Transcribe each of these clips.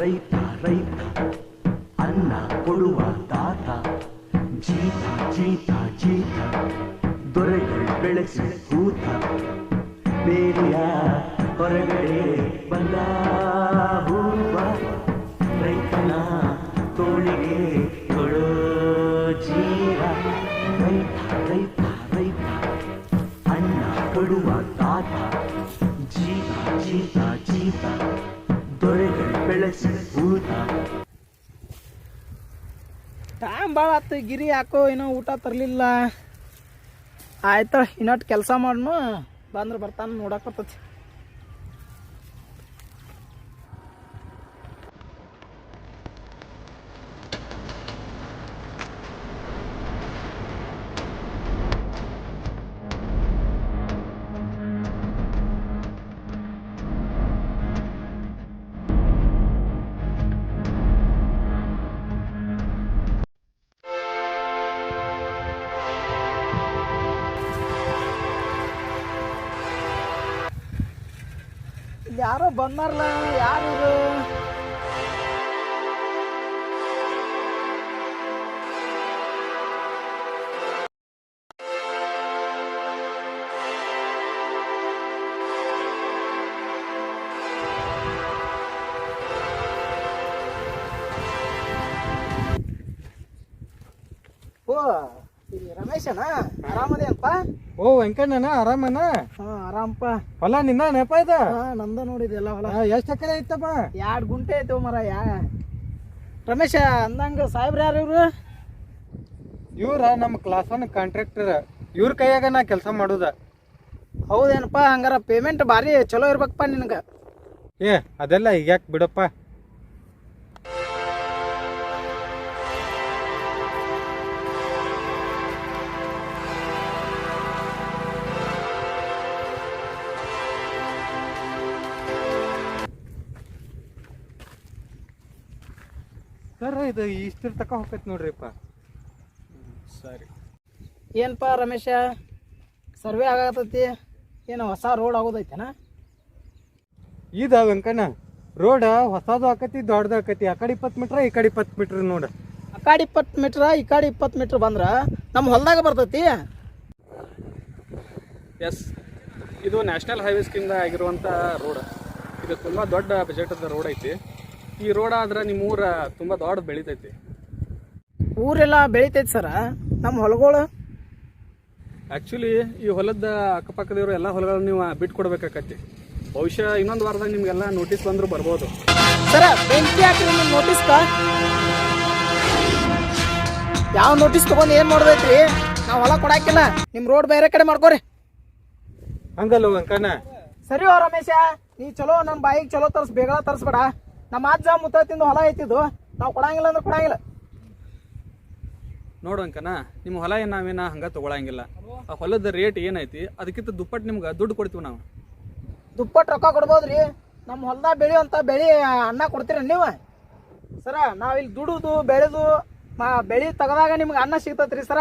ரைத்தா ரைத்தா அண்ணா கொழுவா தாத்தா ஜீதா ஜீதா ஜீதா துரைகள் விளக்கு ಹೊರಗಡೆ ಬಂದ ಹೂವ ರೈತನ ತೋಳಿಗೆ ಕೊಡೋ ಜೀವ. ರೈತ ರೈತ ರೈತ, ಅನ್ನ ಕೊಡುವ ತಾತ. ಜೀವ ಜೀತ ಜೀತ ದೊರೆಗಳು ಬೆಳೆಸಿ ಊಟ. ಟೈಮ್ ಭಾಳ ಆತು, ಗಿರಿ ಯಾಕೋ ಏನೋ ಊಟ ತರಲಿಲ್ಲ. ಆಯ್ತಾ ಇನ್ನೊಟ್ಟು ಕೆಲಸ ಮಾಡ್ನು. ಬಂದ್ರೆ ಬರ್ತಾನೆ ನೋಡಕ್ ಬರ್ತೈತಿ. ಯಾರೋ ಬಂದಾರಲ್ಲ ಯಾರು? ಓ ರಮೇಶನ? ಆರಾಮದೇನಪ್ಪ? ಓ ವೆಂಕಣ್ಣನ ಆರಾಮನ? ಹಾ ಆರಾಮಪ್ಪ. ಹೊಲ ನಿನ್ನ ನೆಪ ಇದ? ಹಾ ನಂದ ನೋಡಿದೆಲ್ಲ ಹೊಲ. ಎಷ್ಟು ಎಕರೆ ಐತಪ್ಪ? ಎರಡು ಗುಂಟೆ ಐತೆ ಮರ ಯಾ. ರಮೇಶ ಅಂದಂಗ ಸಾಹೇಬ್ರ ಯಾರು ಇವ್ರು? ಇವ್ರ ನಮ್ಮ ಕ್ಲಾಸ್ ಒನ್ ಕಾಂಟ್ರಾಕ್ಟರ್ ಇವ್ರ ಕೈಯಾಗ ನಾ ಕೆಲಸ ಮಾಡುದ. ಹೌದೇನಪ್ಪ ಹಂಗಾರ ಪೇಮೆಂಟ್ ಭಾರಿ ಚಲೋ ಇರ್ಬೇಕಪ್ಪ ನಿನಗೆ. ಏ ಅದೆಲ್ಲ ಈಗ ಯಾಕೆ ಬಿಡಪ್ಪ? ಸರ್ ಇದು ಇಷ್ಟ್ರ ತಕ ಹೋಗ್ತೈತಿ ನೋಡ್ರಿಪ್ಪ. ಸರಿ. ಏನಪ್ಪ ರಮೇಶ ಸರ್ವೆ ಆಗತೈತಿ? ಏನು ಹೊಸ ರೋಡ್ ಆಗೋದೈತೆನ? ಇದ ವೆಂಕಣ್ಣ ರೋಡ ಹೊಸದು ಆಕತಿ ದೊಡ್ಡದು ಆಕತಿ. ಆ ಕಡೆ ಇಪ್ಪತ್ತು ಮೀಟ್ರ ಈ ಕಡೆ ಇಪ್ಪತ್ತು ಮೀಟ್ರ್ ನೋಡ. ಆ ಕಡೆ ಇಪ್ಪತ್ತು ಮೀಟ್ರ ಈ ಕಡೆ ಇಪ್ಪತ್ತು ಮೀಟ್ರ್ ಬಂದ್ರೆ ನಮ್ಮ ಹೊಲದಾಗ ಬರ್ತೈತಿ? ಎಸ್ ಇದು ನ್ಯಾಷನಲ್ ಹೈವೇ ಸ್ಕಿಂದ ಆಗಿರುವಂಥ ರೋಡ್. ಇದು ತುಂಬ ದೊಡ್ಡ ಬಜೆಟದ ರೋಡ್ ಐತಿ. ಈ ರೋಡ್ ಆದ್ರೆ ನಿಮ್ಮ ಊರ ತುಂಬ ದೊಡ್ಡ ಬೆಳಿತೈತಿ. ಊರೆಲ್ಲ ಬೆಳಿತೈತಿ ಸರ. ನಮ್ಮ ಹೊಲಗಳು? ಆ್ಯಕ್ಚುಲಿ ಈ ಹೊಲದ ಅಕ್ಕಪಕ್ಕದವರು ಎಲ್ಲ ಹೊಲಗಳನ್ನ ನೀವು ಬಿಟ್ಟು ಕೊಡ್ಬೇಕಾಕತಿ ಬಹುಶಃ ಇನ್ನೊಂದು ವಾರದಾಗ ನಿಮಗೆಲ್ಲ ನೋಟಿಸ್ ಬಂದರೂ ಬರ್ಬೋದು. ಸರ ಬೆಂಕಿ ಹಾಕಿ ನಿಮ್ಮ ನೋಟಿಸ್ಕ ಯಾವ ನೋಟಿಸ್ ತಗೊಂಡು ಏನು ಮಾಡ್ಬೇಕ್ರಿ? ನಾವು ಹೊಲ ಕೊಡಾಕಿಲ್ಲ. ನಿಮ್ಮ ರೋಡ್ ಬೇರೆ ಕಡೆ ಮಾಡ್ಕೋರಿ. ಹಂಗಲ್ಲ ಸರಿ ಓ ರಮೇಶ. ನೀ ಚಲೋ ನನ್ನ ಬಾಯಿಗೆ ಚಲೋ ತರ್ಸ್ ಬೇಗ ತರಿಸ್ಬೇಡ. ನಮ್ಮ ಅಜ್ಜ ಮುತ್ತತ್ತಿಂದ ಹೊಲ ಐತಿದ್ದು ನಾವು ಕೊಡಂಗಿಲ್ಲ ಅಂದ್ರೆ ಕೊಡಂಗಿಲ್ಲ. ಅಂಕನಾ ನಿಮ್ಮ ಹೊಲ ಏನು ನಾವೇನ ಹಂಗ ತಗೊಳಂಗಿಲ್ಲ. ಆ ಹೊಲದ ರೇಟ್ ಏನೈತಿ ಅದಕ್ಕಿಂತ ದುಪ್ಪಟ್ಟು ನಿಮ್ಗೆ ದುಡ್ಡು ಕೊಡ್ತೀವಿ ನಾವು. ದುಪ್ಪಟ್ಟು ರೊಕ್ಕ ಕೊಡ್ಬೋದ್ರಿ? ನಮ್ಮ ಹೊಲ್ದಾಗ ಬೆಳೆಯುವಂಥ ಬೆಳೆ ಅನ್ನ ಕೊಡ್ತೀರ ನೀವು? ಸರ ಇಲ್ಲಿ ದುಡುದು ಬೆಳೆದು ಮಾ ಬೆಳೆ ತೆಗದಾಗ ನಿಮ್ಗೆ ಅನ್ನ ಸಿಗ್ತತ್ರಿ ಸರ.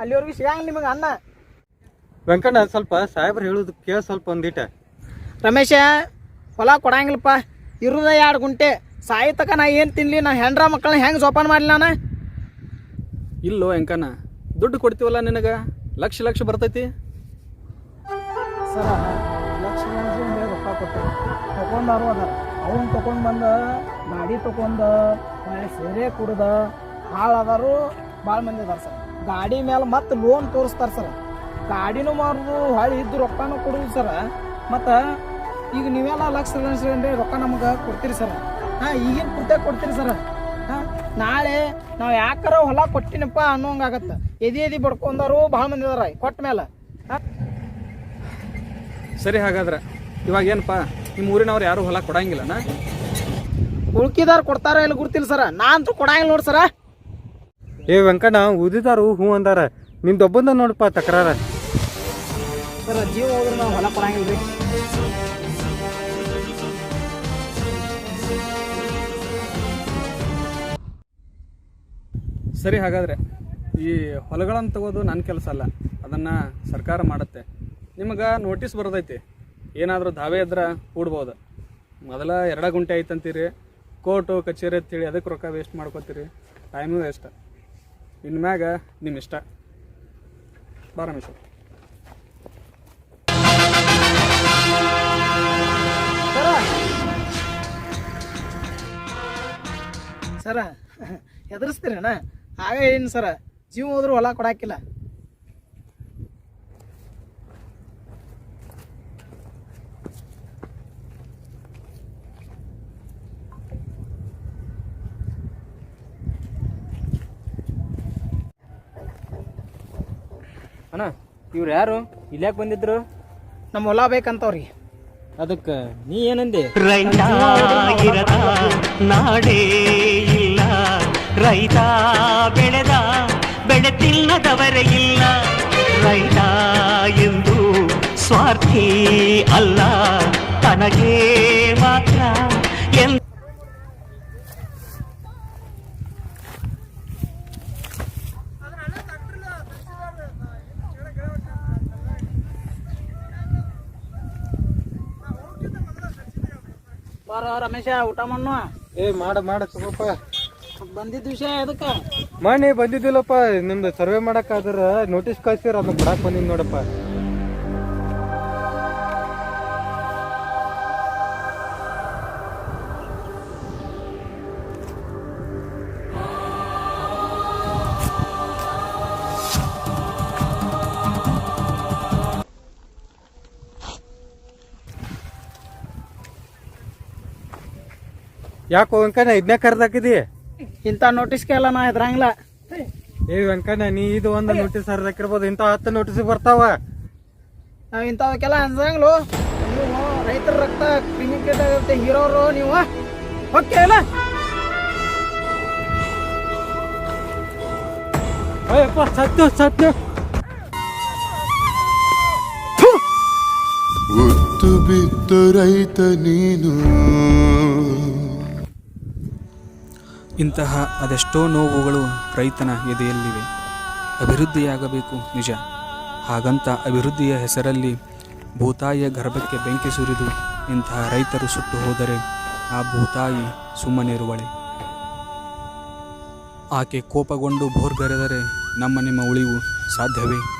ಅಲ್ಲಿವರೆಗೂ ಸಿಗಂಗಿಲ್ಲ ನಿಮಗೆ ಅನ್ನ. ವೆಂಕಣ್ಣ ಸ್ವಲ್ಪ ಸಾಹೇಬ್ರು ಹೇಳುದು ಕೇಳ ಸ್ವಲ್ಪ ಒಂದಿಟ. ರಮೇಶ ಹೊಲ ಕೊಡಂಗಿಲ್ಲಪ್ಪ. ಇರುದ ಎರಡು ಗುಂಟೆ. ಸಾಯ್ತಕ ನಾ ಏನು ತಿನ್ಲಿ? ನಾ ಹೆಂಡ್ರ ಮಕ್ಕಳನ್ನ ಹೆಂಗೆ ಜೋಪಾನ ಮಾಡಲಿ ನಾನು? ಇಲ್ಲೋ ಎಂಕನ ದುಡ್ಡು ಕೊಡ್ತೀವಲ್ಲ ನಿನಗೆ? ಲಕ್ಷ ಲಕ್ಷ ಬರ್ತೈತಿ? ಸರ ಲಕ್ಷ ಮೇಲೆ ರೊಕ್ಕ ಕೊಟ್ಟು. ತಗೊಂಡಾರು ಅದ. ಅವನ್ ತಗೊಂಡು ಬಂದ ಗಾಡಿ ತಗೊಂಡ ಸೀರೆ ಕುಡ್ದ ಭಾಳ ಅದಾರು ಭಾಳ ಮಂದಿ ಅದಾರ ಸರ್. ಗಾಡಿ ಮೇಲೆ ಮತ್ತೆ ಲೋನ್ ತೋರಿಸ್ತಾರೆ ಸರ್. ಗಾಡಿನೂ ಮಾರುದು ಹಳಿ ಇದ್ದು ರೊಕ್ಕನೂ ಕೊಡುದು ಸರ್. ಮತ್ತು ಈಗ ನೀವೆಲ್ಲ ಲಕ್ಷ ಅಂದ್ರೆ ರೊಕ್ಕ ನಮಗೆ ಕೊಡ್ತೀರಿ ಸರ್. ಹಾಂ ಈಗಿನ ಕುರ್ತೆ ಕೊಡ್ತೀರಿ ಸರ್. ಹಾಂ ನಾಳೆ ನಾವು ಯಾಕಾರ ಹೊಲ ಕೊಟ್ಟಿನಪ್ಪ ಅನ್ನೋಂಗಾಗತ್ತೆ. ಎದಿ ಎದಿ ಬಡ್ಕೊಂಡವರು ಭಾಳ ಮಂದಿ ಅದಾರ ಕೊಟ್ಟ ಮೇಲೆ ಸರಿ ಹಾಗಾದ್ರೆ ಇವಾಗ ಏನಪ್ಪ ನಿಮ್ಮ ಊರಿನವ್ರು ಯಾರು ಹೊಲ ಕೊಡಂಗಿಲ್ಲನಾ? ಉಳ್ಕಿದಾರ ಕೊಡ್ತಾರ ಇಲ್ಲ ಗುರ್ತಿಲ್ಲ ಸರ. ನಾ ಅಂತೂ ಕೊಡಂಗಿಲ್ಲ ನೋಡಿ ಸರ. ಏ ವೆಂಕಣ್ಣ ಉದಿದಾರು ಹ್ಞೂ ಅಂದಾರ. ನಿಂದೊಬ್ಬಂದ ನೋಡಪ್ಪ ತಕರಾರ. ಸರ ಜೀವ ಹೋದ್ರೆ ನಾವು ಹೊಲ ಕೊಡಂಗಿಲ್ಲ ರೀ ಸರಿ, ಹಾಗಾದ್ರೆ ಈ ಹೊಲಗಳನ್ನು ತಗೋದು ನನ್ನ ಕೆಲಸ ಅಲ್ಲ. ಅದನ್ನು ಸರ್ಕಾರ ಮಾಡುತ್ತೆ. ನಿಮಗೆ ನೋಟಿಸ್ ಬರೋದೈತಿ ಏನಾದರೂ ದಾವೆ ಇದ್ರೆ ಕೂಡ್ಬೋದು ಮೊದಲ ಎರಡ ಗುಂಟೆ ಐತಂತೀರಿ. ಕೋರ್ಟು, ಕಚೇರಿ ಅಂತೇಳಿ ಅದಕ್ಕೆ ರೊಕ್ಕ ವೇಸ್ಟ್ ಮಾಡ್ಕೋತೀರಿ. ಟೈಮು ವೇಸ್ಟ್ ಇನ್ನು ಮ್ಯಾಗ ನಿಮ್ಮ ಇಷ್ಟ. ಬಾ ರಮೇಶ್. ಸರ. ಹೆದರ್ಸ್ತೀರಣ್ಣ ಆಗ ಏನು ಸರ. ಜೀವ ಹೋದ್ರೂ ಹೊಲ ಕೊಡಾಕಿಲ್ಲ. ಅಣ್ಣ ಇವ್ರು ಯಾರು? ಇಲ್ಯಾಕೆ ಬಂದಿದ್ರು? ನಮ್ಮ ಹೊಲ ಬೇಕಂತವ್ರಿ. ಅದಕ್ಕೆ ನೀ ಏನಂದೆ? ನಾಡೇ ರೈತ ಬೆಳೆದ ಬೆಳೆ ತಿನ್ನದವರೇ ಇಲ್ಲ. ರೈತ ಎಂದು ಸ್ವಾರ್ಥಿ ಅಲ್ಲ ತನಗೆ ಮಾತ್ರ ಎಂದು ರಮೇಶ ಊಟ ಮಣ್ಣು ಏ ಮಾಡ ಮಾಡ ತಗೋಪ್ಪ. ಬಂದಿದ್ದ ವಿಷಯ ಮನೆ ಬಂದಿದ್ದಿಲ್ಲಪ್ಪ. ನಿಮ್ದು ಸರ್ವೆ ಮಾಡಕ್ ಆದ್ರ ನೋಟಿಸ್ ಕಳ್ಸಿರ, ಅದನ್ನ ಕೊಡಕ್ ಬಂದಿದ್ ನೋಡಪ್ಪ. ಯಾಕೋ ವೆಂಕಣ್ಣ ಇದನ್ನೇ ಕರ್ದಾಕಿದಿ ಇಂಥ ನೋಟಿಸ್ಗೆಲ್ಲ ನಾ ಹೆದ್ರಂಗಿಲ್ಲ. ಏ ವೆಂಕಣ್ಣ ನೀ ಇದು ಒಂದು ನೋಟಿಸ್ ಹರಿದಾಕಿರ್ಬೋದು ಇಂಥ ಹತ್ತು ನೋಟಿಸ್ ಬರ್ತಾವ. ನಾವು ಇಂಥವಕ್ಕೆಲ್ಲ ಅನ್ಸಂಗ್ಲು ನೀವು ರೈತರ ರಕ್ತ ಕ್ರಿಮಿಕೇಟ್ ಆಗಿರುತ್ತೆ ಹೀರೋರು ನೀವು. ಓಕೆ ಇಲ್ಲ ಅಯ್ಯಪ್ಪ ಸತ್ತು ಸತ್ತು. ಒತ್ತು ಬಿದ್ದ ರೈತ ನೀನು. ಇಂತಹ ಅದೆಷ್ಟೋ ನೋವುಗಳು ರೈತನ ಎದೆಯಲ್ಲಿವೆ. ಅಭಿವೃದ್ಧಿಯಾಗಬೇಕು ನಿಜ. ಹಾಗಂತ ಅಭಿವೃದ್ಧಿಯ ಹೆಸರಲ್ಲಿ ಭೂತಾಯಿಯ ಗರ್ಭಕ್ಕೆ ಬೆಂಕಿ ಸುರಿದು ಇಂತಹ ರೈತರು ಸುಟ್ಟು ಹೋದರೆ ಆ ಭೂತಾಯಿ ಸುಮ್ಮನಿರುವಳೆ ಆಕೆ ಕೋಪಗೊಂಡು ಭೋರ್ಗರೆದರೆ ನಮ್ಮ ನಿಮ್ಮ ಉಳಿವು ಸಾಧ್ಯವೇ?